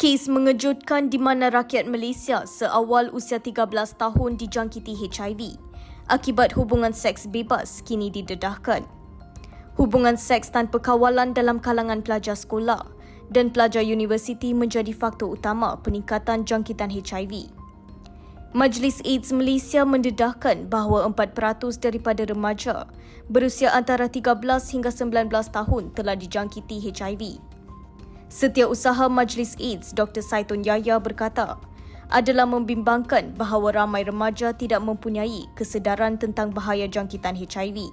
Kes mengejutkan di mana rakyat Malaysia seawal usia 13 tahun dijangkiti HIV akibat hubungan seks bebas kini didedahkan. Hubungan seks tanpa kawalan dalam kalangan pelajar sekolah dan pelajar universiti menjadi faktor utama peningkatan jangkitan HIV. Majlis AIDS Malaysia mendedahkan bahawa 4% daripada remaja berusia antara 13 hingga 19 tahun telah dijangkiti HIV. Setiausaha Majlis AIDS Dr. Saitun Yahya berkata, adalah membimbangkan bahawa ramai remaja tidak mempunyai kesedaran tentang bahaya jangkitan HIV.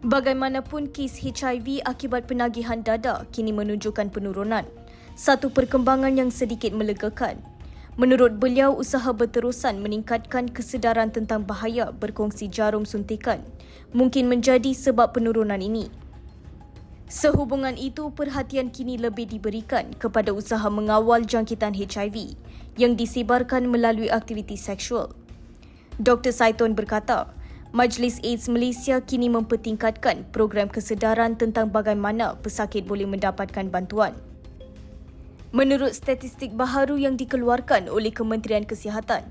Bagaimanapun kes HIV akibat penagihan dada kini menunjukkan penurunan, satu perkembangan yang sedikit melegakan. Menurut beliau, usaha berterusan meningkatkan kesedaran tentang bahaya berkongsi jarum suntikan mungkin menjadi sebab penurunan ini. Sehubungan itu, perhatian kini lebih diberikan kepada usaha mengawal jangkitan HIV yang disebarkan melalui aktiviti seksual. Dr. Saitun berkata, Majlis AIDS Malaysia kini mempertingkatkan program kesedaran tentang bagaimana pesakit boleh mendapatkan bantuan. Menurut statistik baharu yang dikeluarkan oleh Kementerian Kesihatan,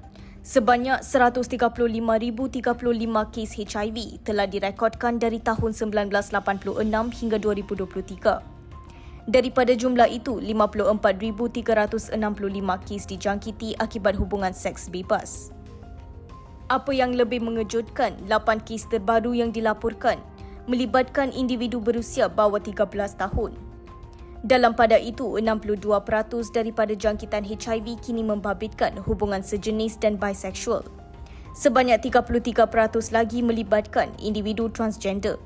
Sebanyak 135,035 kes HIV telah direkodkan dari tahun 1986 hingga 2023. Daripada jumlah itu, 54,365 kes dijangkiti akibat hubungan seks bebas. Apa yang lebih mengejutkan, 8 kes terbaru yang dilaporkan melibatkan individu berusia bawah 13 tahun. Dalam pada itu, 62% daripada jangkitan HIV kini membabitkan hubungan sejenis dan bisexual. Sebanyak 33% lagi melibatkan individu transgender.